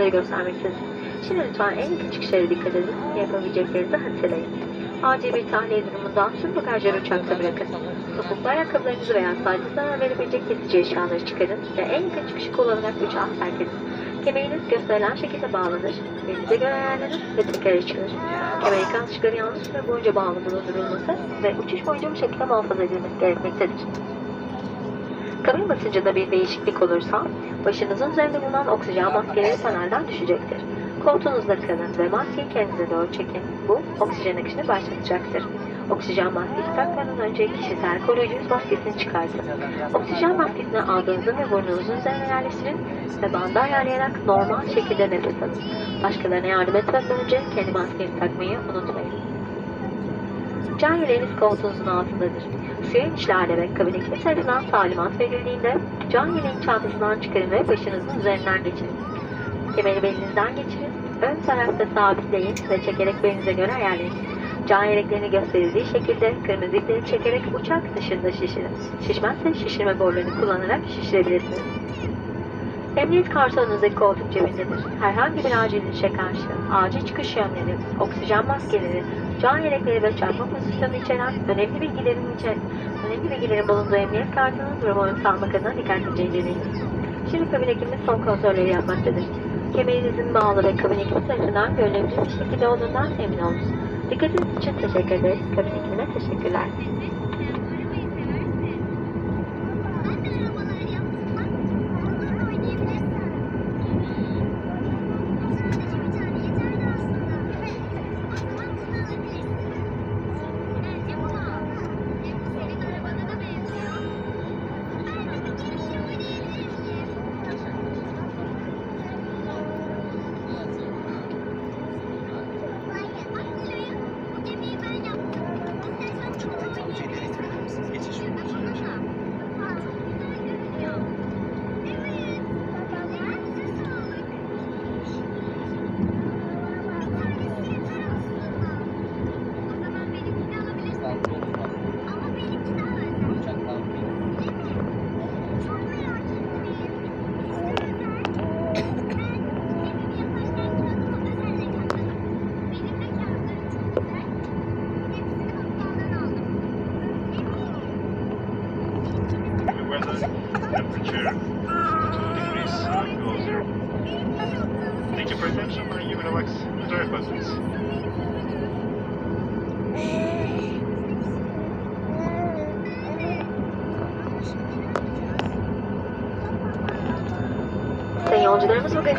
cihazları göstermektedir. Şimdi lütfen en küçük şeye dikkat edin. Yapabileceklerinizi hatırlayın. Acil bir tahliye durumunda tüm bagajları uçakta bırakın. Topuklu ayakkabılarınızı veya sadece zarar verebilecek kesici eşyaları çıkarın ve en küçük şık kullanarak uçağı terk edin. Kemeriniz gösterilen şekilde bağlanır, belinize göre ayarlanır ve tekrar açılır. Kemer ışıkları yanlış süre boyunca bağlı bulundurulması ve uçuş boyunca bu şekilde muhafaza edilmesi gerekmektedir. Kabin basıncında bir değişiklik olursa, başınızın üzerinde bulunan oksijen maskeleri panelden düşecektir. Koltuğunuzda kalın ve maskeyi kendinize doğru çekin. Bu, oksijen akışını başlatacaktır. Oksijen maskesi takmadan önce kişisel koruyucu maskesini çıkartın. Oksijen maskesini ağzınızın ve burnunuzun üzerine yerleştirin ve bandı ayarlayarak normal şekilde nefes alın. Başkalarına yardım etmeden önce kendi maskenizi takmayı unutmayın. Can yeleğiniz koltuğunuzun altındadır. Suya inişlerle ve kabin ekibi tarafından talimat verildiğinde can yeleğin çantasından çıkarın ve başınızın üzerinden geçirin. Kemeri belinizden geçirin, ön tarafta sabitleyin ve çekerek belinize göre ayarlayın. Can yeleklerini gösterildiği şekilde kırmızı ipleri çekerek uçak dışında şişirin. Şişmezse şişirme borularını kullanarak şişirebilirsiniz. Emniyet kartonunuzdaki koltuk cebindedir. Herhangi bir acil inişe karşı acil çıkış yönleri, oksijen maskeleri, can yelekleri ve çarpma pozisyonu içeren önemli bilgilerin içer önemli bilgilerin bulunduğu emniyet kartının durumunu sağlamak adına dikkatlice inceleyin. Şimdi kabin ekibimiz son kontrolleri yapmaktadır. Kemerinizin bağlı ve kabin ekibi tarafından görülebilir şekilde olduğundan emin olun. Dikkatiniz için teşekkür ederiz. Kabin ekibine teşekkürler. Temperature, 2 degrees zero. Thank you for attention and you will relax. Enjoy your. Sayın yolcularımız bugün